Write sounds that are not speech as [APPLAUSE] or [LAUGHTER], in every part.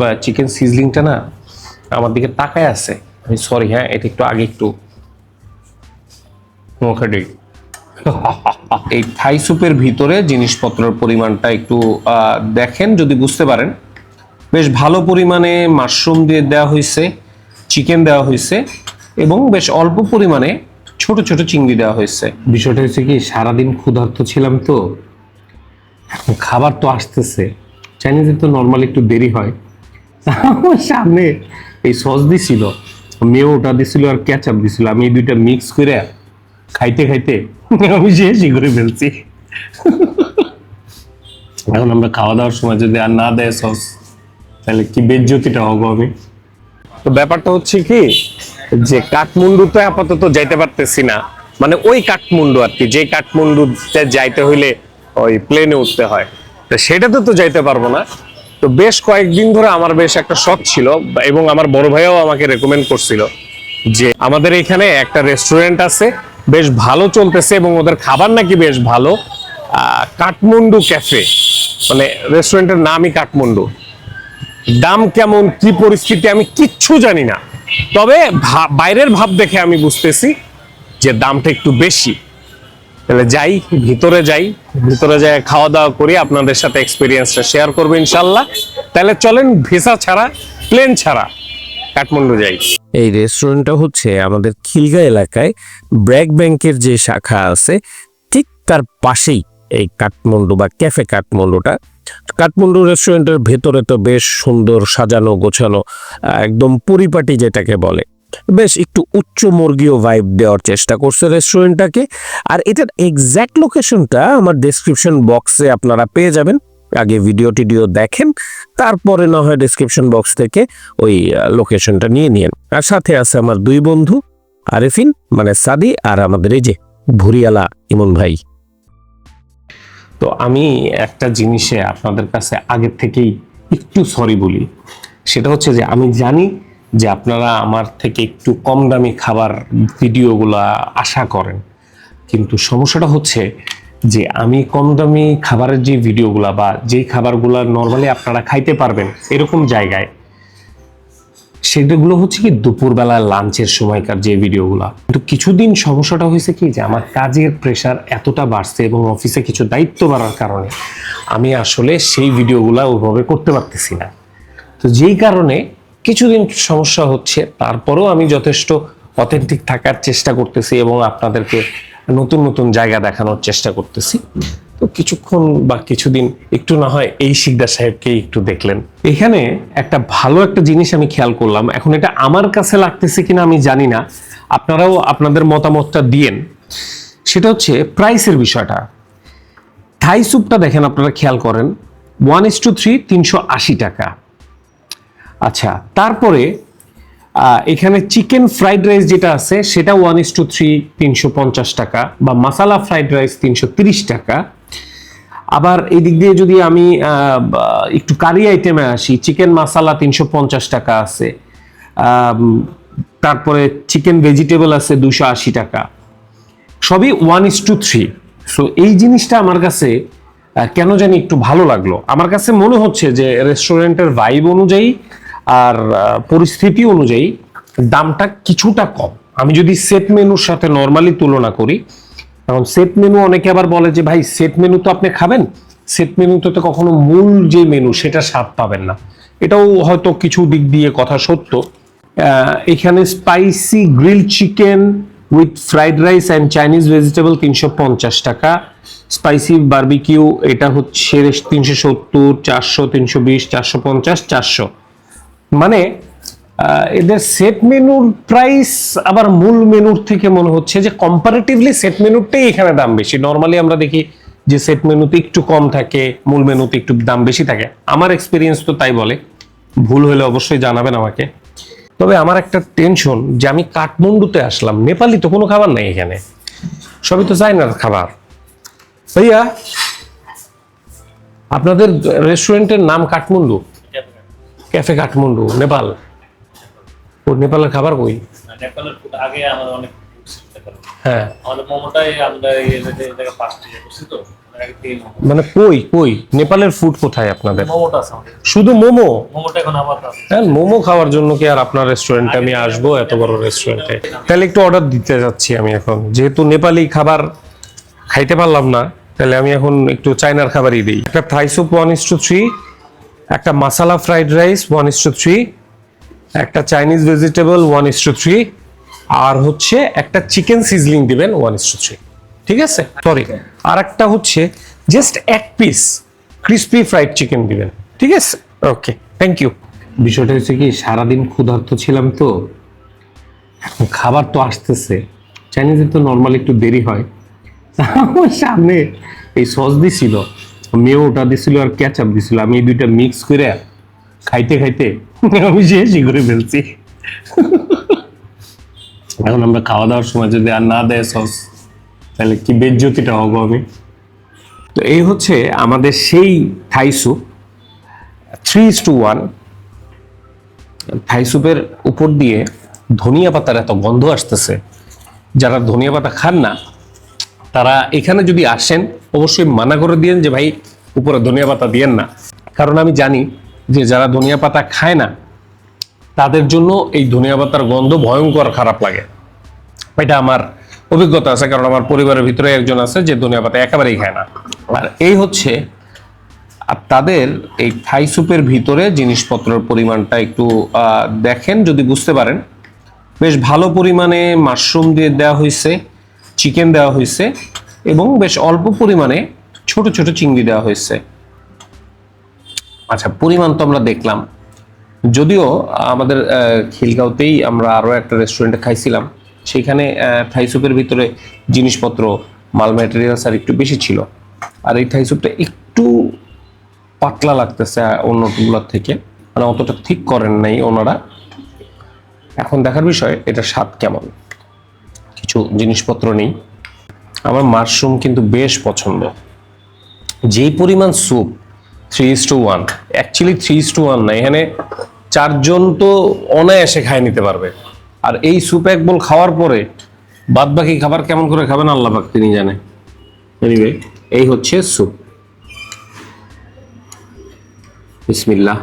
বা চিকেন সিজলিংটা না আমার দিকে তাকায় আছে। আমি সরি হ্যাঁ এটা একটু আগে একটু এই থাই স্যুপের ভিতরে জিনিসপত্রের পরিমাণটা একটু দেখেন যদি বুঝতে পারেন। বেশ ভালো পরিমাণে মাশরুম দিয়ে দেওয়া হয়েছে চিকেন দেওয়া হয়েছে, এবং বেশ অল্প পরিমাণে ছোট ছোট চিংড়ি দেওয়া হয়েছে। বিষয়টা হচ্ছে কি, সারাদিন ক্ষুধার্ত ছিলাম তো খাবার তো আসতেছে। চাইনিজে তো নর্মালি একটু দেরি হয়। [LAUGHS] সামনে এই সস দিছিল মেয়ে ওটা দিছিল আর ক্যাচআপ দিছিল। আমি এই দুইটা মিক্স করে খাইতে খাইতে [LAUGHS] আমি শেষই করে ফেলছি। [LAUGHS] এখন আমরা খাওয়া দাওয়ার সময় যদি আর না দেয় সস, তাহলে কি বেজ্জতিটা হব আমি? তো ব্যাপারটা হচ্ছে কি, যে কাঠমান্ডুতে আপাতত যাইতে পারতেছি না। মানে ওই কাঠমান্ডু আর কি, যে কাঠমান্ডুতে যাইতে হইলে ওই প্লেনে উঠতে হয়। তো সেটাতে তো যাইতে পারব না। তো বেশ কয়েকদিন ধরে আমার বেশ একটা শখ ছিল এবং আমার বড় ভাইও আমাকে রেকমেন্ড করছিল যে আমাদের এখানে একটা রেস্টুরেন্ট আছে, বেশ ভালো চলতেছে এবং ওদের খাবার নাকি বেশ ভালো কাঠমান্ডু ক্যাফে মানে রেস্টুরেন্টের নামই কাঠমান্ডু। দাম কেমন, কি পরিস্থিতি, আমি কিচ্ছু জানি না। তবে বাইরের ভাব দেখে আমি বুঝতেছি যে দামটা একটু বেশি। তাহলে যাই, ভিতরে যাই ভিতরে যাই খাওয়া দাওয়া করি, আপনাদের সাথে এক্সপিরিয়েন্সটা শেয়ার করব ইনশাল্লাহ। তাহলে চলেন ভিসা ছাড়া প্লেন ছাড়া, কাঠমান্ডু যাই। এই রেস্টুরেন্টটা হচ্ছে আমাদের খিলগা এলাকায়, ব্র্যাক ব্যাংকের যে শাখা আছে, ঠিক তার পাশেই এই কাঠমান্ডু বা ক্যাফে কাঠমান্ডুটা। কাঠমান্ডু রেস্টুরেন্টের ভেতরে তো বেশ সুন্দর সাজানো গোছানো একদম পরিপাটি যেটাকে বলে। বেশ একটু উচ্চ মুরগীয় ভাইব দেওয়ার চেষ্টা করছে রেস্টুরেন্টটাকে আর এটার এক্স্যাক্ট লোকেশনটা আমার ডেসক্রিপশন বক্সে আপনারা পেয়ে যাবেন। আগে ভিডিও টিডিও দেখেন, তারপরে না হয় ডেসক্রিপশন বক্স থেকে ওই লোকেশনটা নিয়ে নিন আর সাথে আছে আমার দুই বন্ধু, আরেফিন মানে সাদি, আর আমাদের এই যে ভুরিয়ালা ইমন ভাই। তো আমি একটা জিনিসে আপনাদের কাছে আগের থেকেই একটু সরি বলি। সেটা হচ্ছে যে আমি জানি যে আপনারা আমার থেকে একটু কম দামি খাবার ভিডিওগুলা আশা করেন। কিন্তু সমস্যাটা হচ্ছে যে আমি কম দামি খাবারের যে ভিডিওগুলো বা যেই খাবারগুলো নর্মালি আপনারা খাইতে পারবেন এরকম জায়গায়, সেগুলো হচ্ছে কি দুপুরবেলা লাঞ্চের সময়কার যে ভিডিওগুলো। কিন্তু কিছুদিন সমস্যাটা হয়েছে কি যে আমার কাজের প্রেশার এতটা বাড়ছে এবং অফিসে কিছু দায়িত্ব বাড়ার কারণে আমি আসলে সেই ভিডিওগুলো ওইভাবে করতে পারতেছি না। তো যেই কারণে কিছুদিন সমস্যা হচ্ছে, তারপরেও আমি যথেষ্ট অথেন্টিক থাকার চেষ্টা করতেছি এবং আপনাদেরকে নতুন নতুন জায়গা দেখানোর চেষ্টা করতেছি। তো কিছুক্ষণ বা কিছুদিন একটু না হয় এই শিকদার সাহেবকে একটু দেখলেন। এখানে একটা ভালো একটা জিনিস আমি খেয়াল করলাম। এখন এটা আমার কাছে লাগতেছে কিনা আমি জানি না। আপনারাও আপনাদের মতামতটা দিয়েন। সেটা হচ্ছে প্রাইসের বিষয়টা। থাই স্যুপটা দেখেন আপনারা খেয়াল করেন। ওয়ান ইস টু থ্রি তিনশো আশি টাকা। আচ্ছা তারপরে এখানে চিকেন ফ্রাইড রাইস যেটা আছে, সেটা ওয়ান ইস টু থ্রি তিনশো পঞ্চাশ টাকা বা মাসালা ফ্রাইড রাইস তিনশো তিরিশ টাকা। আবার এই দিক দিয়ে যদি আমি একটু কারি আইটেমে আসি, চিকেন মাসালা তিনশো পঞ্চাশ টাকা আছে তারপরে চিকেন ভেজিটেবল আছে দুশো আশি টাকা। সবই one is to three so এই জিনিসটা আমার কাছে কেন জানি একটু ভালো লাগল। আমার কাছে মনে হচ্ছে যে রেস্টুরেন্টের ভাইব অনুযায়ী আর পরিস্থিতি অনুযায়ী দামটা কিছুটা কম। আমি যদি সেট মেনুর সাথে নর্মালি তুলনা করি এখন সেট মেনু অনেকে আবার বলে যে, ভাই সেট মেনু তো আপনি খাবেন। সেট মেনুতে তো কখনো মূল যে মেনু সেটা স্বাদ পাবেন না। এটাও হয়তো কিছু দিক দিয়ে কথা সত্য। এখানে spicy grill chicken with fried rice and Chinese vegetable তিনশো পঞ্চাশ টাকা। স্পাইসি বার্বিকিউ এটা হচ্ছে তিনশো সত্তর, চারশো, তিনশো বিশ, চারশো পঞ্চাশ, চারশো। মানে এদের সেট মেনুর প্রাইস আবার মূল মেনুর থেকে মনে হচ্ছে যে কম্পারেটিভলি সেট মেনুরটাই এখানে দাম বেশি। নর্মালি আমরা দেখি যে সেট মেনুতে একটু কম থাকে, মূল মেনুতে একটু দাম বেশি থাকে। আমার এক্সপিরিয়েন্স তো তাই বলে। ভুল হলে অবশ্যই জানাবেন আমাকে। তবে আমার একটা টেনশন যে আমি কাঠমান্ডুতে আসলাম। নেপালি তো কোনো খাবার নাই এখানে। সবই তো চাইনার খাবার। ভাইয়া, আপনাদের রেস্টুরেন্টের নাম কাঠমান্ডু? ক্যাফে কাঠমান্ডু নেপাল। ও নেপালের খাবার কই? নেপালের ফুড আগে আমাদের অনেক food ছিল নেপালে। হ্যাঁ। আমাদের মোমোটাই আমরা এই জায়গায় করছি তো মানে কই কই? নেপালের ফুড কোথায় আপনাদের। শুধু মোমো। হ্যাঁ মোমো খাওয়ার জন্য কি আর আপনার রেস্টুরেন্টে আমি আসব এত বড় রেস্টুরেন্টে তাহলে একটু অর্ডার দিতে যাচ্ছি আমি এখন। যেহেতু নেপালি খাবার খাইতে পারলাম না তাহলে আমি এখন একটু চাইনার খাবারই দিই। একটা Thai soup one is two three একটা masala fried rice one is two three একটা Chinese vegetable one is two three আর হচ্ছে একটা চিকেন সিজলিং দিবেন ওয়ান ইস টু থ্রি ঠিক আছে? সরি আর একটা হচ্ছে জাস্ট এক পিস ক্রিসপি ফ্রাইড চিকেন দিবেন। ঠিক আছে? ওকে থ্যাংক ইউ বিষয়টা হচ্ছে কি সারাদিন ক্ষুধার্ত ছিলাম তো এখন খাবার তো আসতেছে। চাইনিজের তো নর্মালি একটু দেরি হয়। আমার সামনে এই সস দিছিল। মেয়োটা দিছিল আর ক্যাচআপ দিছিল। আমি এই দুইটা মিক্স করে খাইতে খাইতে আমি শেষই করে ফেলছি। এখন আমরা খাওয়া দাওয়ার সময় যদি আর না দেয় সস তাহলে কি বেজ্জতিটা হব আমি? তো এই হচ্ছে আমাদের সেই Thai soup three is to one Thai স্যুপের উপর দিয়ে ধনিয়া পাতার এত গন্ধ আসতেছে, যারা ধনিয়া পাতা খান না, তারা এখানে যদি আসেন অবশ্যই মানা করে দিয়েন যে, ভাই, উপরে ধনিয়া পাতা দিয়েন না। কারণ আমি জানি যে, যারা ধনিয়া পাতা খায় না, তাদের জন্য এই ধনিয়া পাতার গন্ধ ভয়ঙ্কর খারাপ লাগে। এটা আমার অভিজ্ঞতা আছে, কারণ আমার পরিবারের ভিতরে একজন আছে যে, ধনিয়া পাতা একেবারেই খায় না। আর এই হচ্ছে, আর তাদের এই থাই স্যুপের ভিতরে জিনিসপত্রের পরিমাণটা একটু দেখেন যদি বুঝতে পারেন। বেশ ভালো পরিমাণে মাশরুম দিয়ে দেওয়া হয়েছে, চিকেন দেওয়া হয়েছে। এবং বেশ অল্প পরিমাণে ছোট ছোট চিংড়ি দেওয়া হয়েছে। আচ্ছা পরিমাণ তো আমরা দেখলাম। যদিও আমাদের খিলগাঁওতেই আমরা আরও একটা রেস্টুরেন্টে খাইছিলাম। সেখানে আহ, থাই স্যুপের ভিতরে জিনিসপত্র মাল ম্যাটেরিয়ালস আর একটু বেশি ছিল। আর এই থাই স্যুপটা একটু পাতলা লাগতেছে অন্যগুলোর থেকে। মানে অতটা ঠিক করেন নাই ওনারা। এখন দেখার বিষয় এটা স্বাদ কেমন? কিছু জিনিসপত্র নেই। আমার মাশরুম কিন্তু বেশ পছন্দ। যেই পরিমাণ soup three is to one actually three is to one না, এখানে চারজন তো অনায়াসে খায় নিতে পারবে। আর এই স্যুপ এক বোল খাওয়ার পরে বাদ বাকি খাবার কেমন করে খাবেন আল্লাহ পাক তিনি জানে। এই হচ্ছে স্যুপ। বিসমিল্লাহ।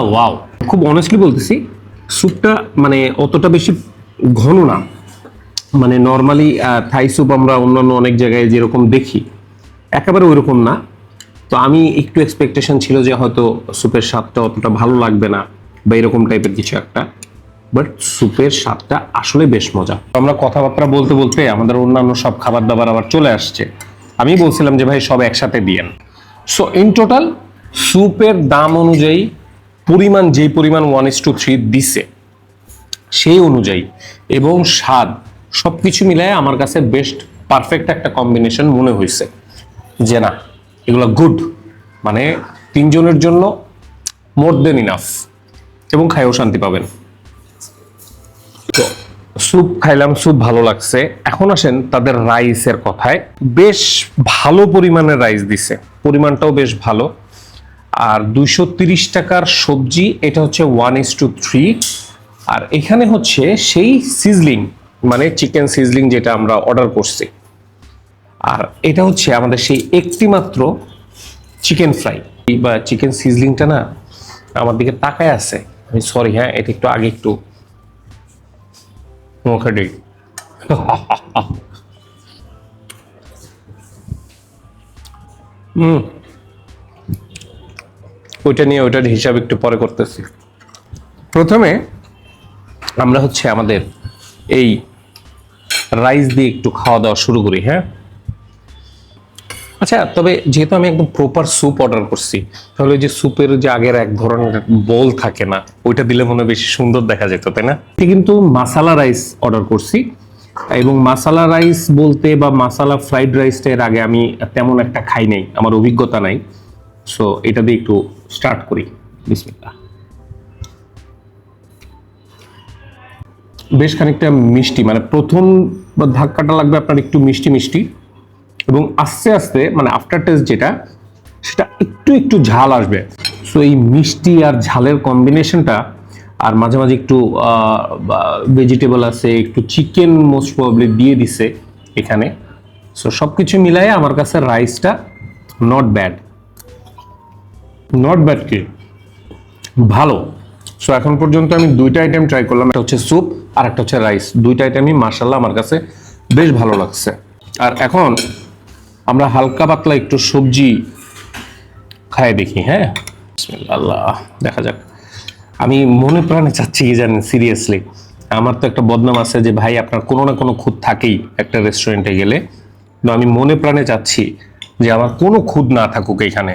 ওয়াও খুব অনেস্টলি বলতেছি, স্যুপটা মানে অতটা বেশি ঘন না। মানে নর্মালি থাই স্যুপ আমরা অন্যান্য অনেক জায়গায় যেরকম দেখি, একেবারে ওইরকম না। তো আমি একটু এক্সপেকটেশন ছিল যে হয়তো স্যুপের স্বাদটা অতটা ভালো লাগবে না বা এরকম টাইপের কিছু একটা। বাট স্যুপের স্বাদটা আসলে বেশ মজা। আমরা কথাবার্তা বলতে বলতে আমাদের অন্যান্য সব খাবার দাবার আবার চলে আসছে। আমি বলছিলাম যে ভাই সব একসাথে দিয়েন। সো ইন টোটাল স্যুপের দাম অনুযায়ী পরিমাণ, যেই পরিমাণ ওয়ান ইস টু থ্রি দিছে, সেই অনুযায়ী এবং স্বাদ সব কিছু মিলায় আমার কাছে বেস্ট পারফেক্ট একটা কম্বিনেশন মনে হয়েছে যে না, এগুলো গুড মানে তিনজনের জন্য মোর দেন ইনাফ এবং খাইও শান্তি পাবেন। তো স্যুপ খাইলাম, স্যুপ ভালো লাগছে। এখন আসেন তাদের রাইসের কথায়। বেশ ভালো পরিমাণের রাইস দিছে। পরিমাণটাও বেশ ভালো। আর তিরিশ টাকার সবজি, এটা হচ্ছে ওয়ান টু থ্রি আর এখানে হচ্ছে সেই সিজলিং মানে চিকেন সিজলিং যেটা আমরা অর্ডার করছি। আর এটা হচ্ছে আমাদের সেই একটি মাত্র চিকেন ফ্রাই বা চিকেন সিজলিংটা না আমার দিকে তাকায় আছে। আমি সরি হ্যাঁ এটা একটু আগে একটু [LAUGHS] হুম। ওইটা নিয়ে ওইটার হিসাব একটু পরে করতেছি। প্রথমে আমরা হচ্ছে আমাদের এই রাইস দিয়ে একটু খাওয়া দাওয়া শুরু করি হ্যাঁ? আচ্ছা তবে যেহেতু আমি একদম প্রপার স্যুপ অর্ডার করছি, তাহলে যে স্যুপের যে আগের এক ধরনের বোল থাকে না, ওইটা দিলে মনে বেশি সুন্দর দেখা যেত, তাই না? কিন্তু মাসালা রাইস অর্ডার করছি এবং মাসালা রাইস বলতে বা মাসালা ফ্রাইড রাইসটা এর আগে আমি তেমন একটা খাই নাই, আমার অভিজ্ঞতা নাই। সো এটা দিয়ে একটু স্টার্ট করি। বিসমিল্লাহ। বেশ খানিকটা মিষ্টি মানে প্রথম ধাক্কাটা লাগবে আপনার একটু মিষ্টি মিষ্টি। এবং আস্তে আস্তে মানে আফটার টেস্ট যেটা, সেটা একটু একটু ঝাল আসবে। সো এই মিষ্টি আর ঝালের কম্বিনেশনটা আর মাঝে মাঝে একটু ভেজিটেবল আছে, একটু চিকেন মোস্ট প্রবাবলি দিয়ে দিছে এখানে। সো সব কিছু মিলাই আমার কাছে রাইসটা নট ব্যাড নট ব্যাড কি ভালো। সো এখন পর্যন্ত আমি দুইটা আইটেম ট্রাই করলাম। একটা হচ্ছে স্যুপ আর একটা হচ্ছে রাইস দুইটা আইটেমই মার্শাল্লাহ আমার কাছে বেশ ভালো লাগছে। আর এখন আমরা হালকা পাতলা একটু সবজি খায় দেখি হ্যাঁ? আল্লাহ দেখা যাক। আমি মনে প্রাণে চাচ্ছি কি জানেন সিরিয়াসলি আমার তো একটা বদনাম আছে যে, ভাই, আপনার কোনো না কোনো খুঁত থাকেই একটা রেস্টুরেন্টে গেলে। তো আমি মনে প্রাণে চাচ্ছি যে, আমার কোনো খুঁত না থাকুক এখানে।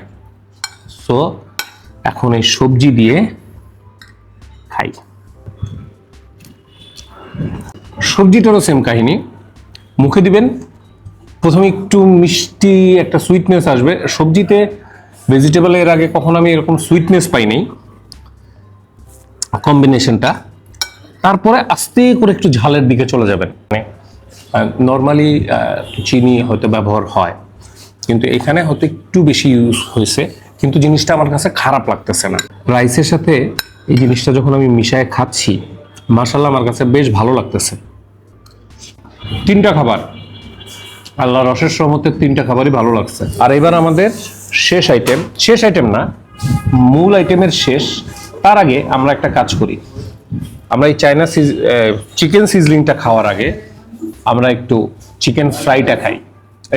সো এখন এই সবজি দিয়ে খাই। সবজিটারও সেম কাহিনী। মুখে দিবেন, প্রথমে একটু মিষ্টি একটা সুইটনেস আসবে। সবজিতে ভেজিটেবল এর আগে কখনো আমি এরকম সুইটনেস পাইনি কম্বিনেশনটা তারপরে আস্তে করে একটু ঝালের দিকে চলে যাবেন। মানে নর্মালি চিনি হয়তো ব্যবহার হয়। কিন্তু এখানে হয়তো একটু বেশি ইউজ হয়েছে। কিন্তু জিনিসটা আমার কাছে খারাপ লাগতেছে না। রাইসের সাথে এই জিনিসটা যখন আমি মিশায় খাচ্ছি মাসাল্লাহ আমার কাছে বেশ ভালো লাগতেছে। তিনটা খাবার। আল্লাহ রসের সহমতে তিনটা খাবারই ভালো লাগছে। আর এবার আমাদের শেষ আইটেম শেষ আইটেম না, মূল আইটেমের শেষ। তার আগে আমরা একটা কাজ করি। আমরা এই চায়না সিজ চিকেন সিজলিংটা খাওয়ার আগে আমরা একটু চিকেন ফ্রাইটা খাই।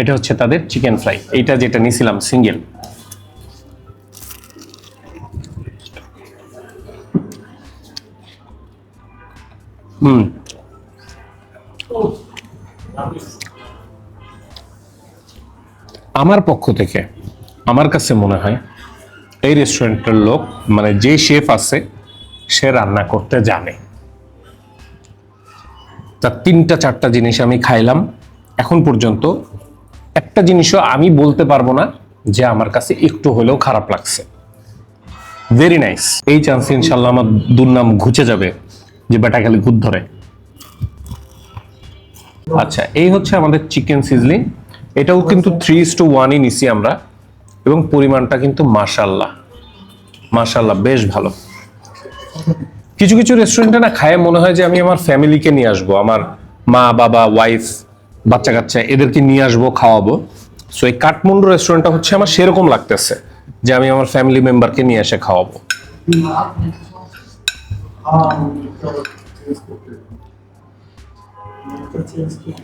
এটা হচ্ছে তাদের চিকেন ফ্রাই এইটা যেটা নিয়েছিলাম সিঙ্গেল আমার পক্ষ থেকে আমার কাছে মনে হয় এই রেস্টুরেন্টের লোক মানে যে শেফ আছে, সে রান্না করতে জানে। তার তিনটা চারটা জিনিস আমি খাইলাম। এখন পর্যন্ত একটা জিনিসও আমি বলতে পারব না যে আমার কাছে একটু হলেও খারাপ লাগছে। ভেরি নাইস এই চান্স ইনশাল্লাহ আমার দুর্নাম ঘুচে যাবে। যে বেটা খালি গুদ ধরে। আচ্ছা এই হচ্ছে আমাদের চিকেন সিজলিং এটাও কিন্তু থ্রি ইস টু ওয়ানই নিছি আমরা, এবং পরিমাণটা কিন্তু মাশাল্লাহ মাশাল্লাহ বেশ ভালো। কিছু কিছু রেস্টুরেন্টে না খায় মনে হয় যে আমি আমার ফ্যামিলিকে নিয়ে আসব, আমার মা, বাবা ওয়াইফ বাচ্চা কাচ্চা এদেরকে নিয়ে আসব, খাওয়াবো। সো এই কাঠমান্ডু রেস্টুরেন্টটা হচ্ছে আমার সেরকম লাগতেছে, যে আমি আমার ফ্যামিলি মেম্বারকে নিয়ে এসে খাওয়াবো।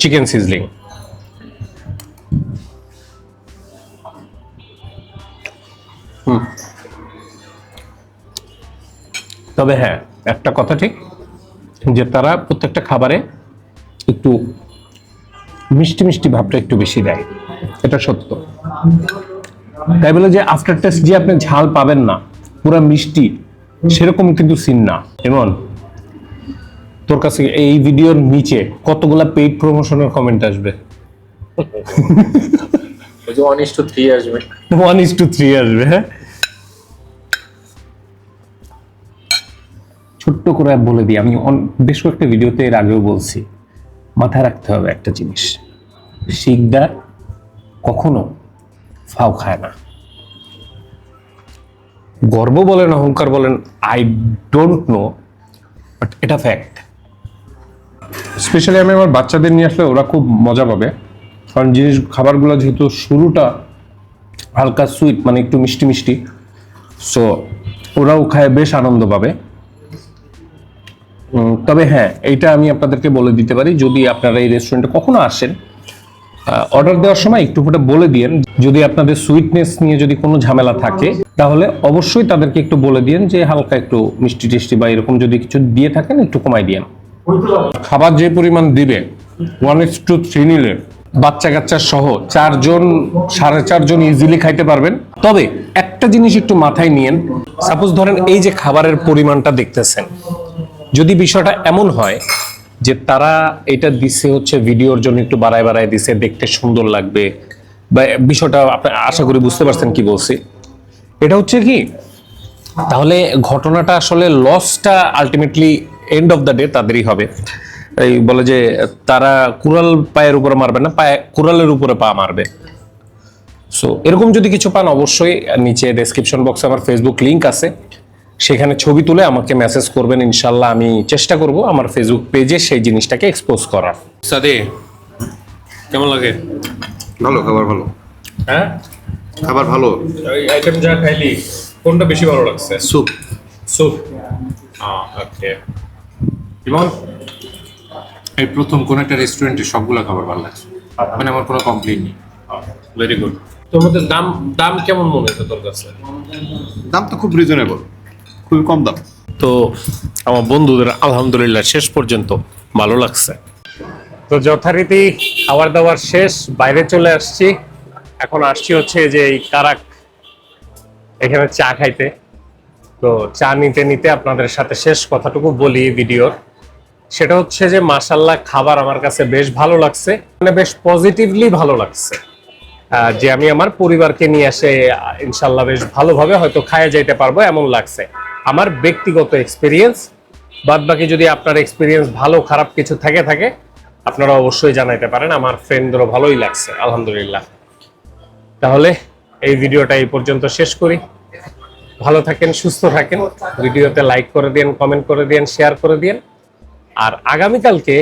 চিকেন সিজলিং তবে হ্যাঁ একটা কথা ঠিক, যে তারা প্রত্যেকটা খাবারে একটু মিষ্টি মিষ্টি ভাবটা একটু বেশি দেয়। এটা সত্য। তাই বলে যে আফটার টেস্ট যে আপনি ঝাল পাবেন না, পুরো মিষ্টি সেরকম কিন্তু সিন না। এমন তোর কাছে এই ভিডিওর নিচে কতগুলা পেইড প্রমোশনের কমেন্ট আসবে? ওয়ান ইস টু থ্রি আসবে। ওয়ান ইস টু থ্রি আসবে হ্যাঁ? ছোট্ট করে বলে দিই আমি বেশ কয়েকটা ভিডিওতে এর আগেও বলছি মাথায় রাখতে হবে একটা জিনিস। শিকদার কখনো ফাও খায় না। গর্ব বলেন, অহংকার বলেন আই ডোন্ট নো বাট এটা ফ্যাক্ট স্পেশালি আমি আমার বাচ্চাদের নিয়ে আসলে ওরা খুব মজা পাবে। কারণ জিনিস খাবারগুলো যেহেতু শুরুটা হালকা সুইট মানে একটু মিষ্টি মিষ্টি। সো ওরাও খায়, বেশ আনন্দ পাবে। তবে হ্যাঁ এইটা আমি আপনাদেরকে বলে দিতে পারি। যদি আপনারা এই রেস্টুরেন্টে কখনো আসেন অর্ডার দেওয়ার সময় একটু ফোটা বলে দিয়েন। যদি আপনাদের সুইটনেস নিয়ে যদি কোনো ঝামেলা থাকে, তাহলে অবশ্যই তাদেরকে একটু বলে দিয়েন যে হালকা একটু মিষ্টি টিষ্টি বা এরকম যদি কিছু দিয়ে থাকেন, একটু কমাই দিয়েন। খাবার যে পরিমাণ দিবে ওয়ান ইস টু থ্রি নিলে বাচ্চা কাচ্চা সহ চারজন, সাড়ে চারজন ইজিলি খাইতে পারবেন। তবে একটা জিনিস একটু মাথায় নিয়েন সাপোজ ধরেন এই যে খাবারের পরিমাণটা দেখতেছেন, যদি বিষয়টা এমন হয় যে তারা এটা দিছে হচ্ছে ভিডিওর জন্য একটু বাড়ায় বাড়ায় দিছে, দেখতে সুন্দর লাগবে। বা বিষয়টা আপনি আশা করি বুঝতে পারছেন কি বলছি। এটা হচ্ছে কি, তাহলে ঘটনাটা আসলে লসটা ultimately end of the day তাদেরই হবে। এই বলে যে তারা কুড়াল পায়ের উপরে মারবে না, পায়ে, কুড়ালের উপরে পা মারবে। সো এরকম যদি কিছু পান অবশ্যই নিচে ডেসক্রিপশন বক্সে আমার ফেসবুক লিংক আছে। সেখানে ছবি তুলে আমাকে মেসেজ করবেন ইনশাল্লাহ আমি চেষ্টা করব আমার ফেসবুক পেজে সেই জিনিসটাকে এক্সপোজ করার। সাদে কেমন লাগে? ভালো খাবার ভালো। হ্যাঁ? খাবার ভালো। ওই আইটেম যা খাইলি কোনটা বেশি ভালো লাগছে? Soup soup okay Emon? এই প্রথম কোন একটা রেস্টুরেন্টে সবগুলো খাবার ভালো লাগছে। মানে আমার কোনো কমপ্লেন নেই। ভেরি গুড তোর মধ্যে দাম দাম কেমন মনে হচ্ছে তোর কাছে? দাম তো খুব রিজনেবল খুবই কম দাম। তো আমার বন্ধুদের আলহামদুলিল্লাহ শেষ পর্যন্ত ভালো লাগছে। তো যথারীতি খাবার দাবার শেষ বাইরে চলে আসছি। এখন আসছি হচ্ছে যে এই কারাক এখানে চা খাইতে। তো চা নিতে নিতে আপনাদের সাথে শেষ কথাটুকু বলি ভিডিওর। সেটা হচ্ছে যে মাসাল্লাহ খাবার আমার কাছে বেশ ভালো লাগছে মানে বেশ পজিটিভলি ভালো লাগছে। আহ, যে আমি আমার পরিবারকে নিয়ে এসে ইনশাল্লাহ বেশ ভালোভাবে হয়তো খায়া যাইতে পারব এমন লাগছে। আমার ব্যক্তিগত এক্সপিরিয়েন্স বাদ বাকি যদি আপনার এক্সপিরিয়েন্স ভালো, খারাপ কিছু থেকে, থাকে, আপনারা অবশ্যই জানাইতে পারেন। আমার ফ্রেন্ডদেরও ভালোই লাগছে, আলহামদুলিল্লাহ। তাহলে এই ভিডিওটা এই পর্যন্ত শেষ করি। ভালো থাকেন, সুস্থ থাকেন। ভিডিওতে লাইক করে দিন কমেন্ট করে দিন শেয়ার করে দিন আর আগামীকালকে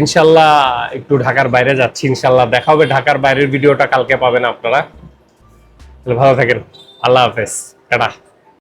ইনশাল্লাহ একটু ঢাকার বাইরে যাচ্ছি, ইনশাল্লাহ দেখা হবে। ঢাকার বাইরের ভিডিওটা কালকে পাবেন আপনারা। তাহলে ভালো থাকেন। আল্লাহ হাফেজ। টাটা।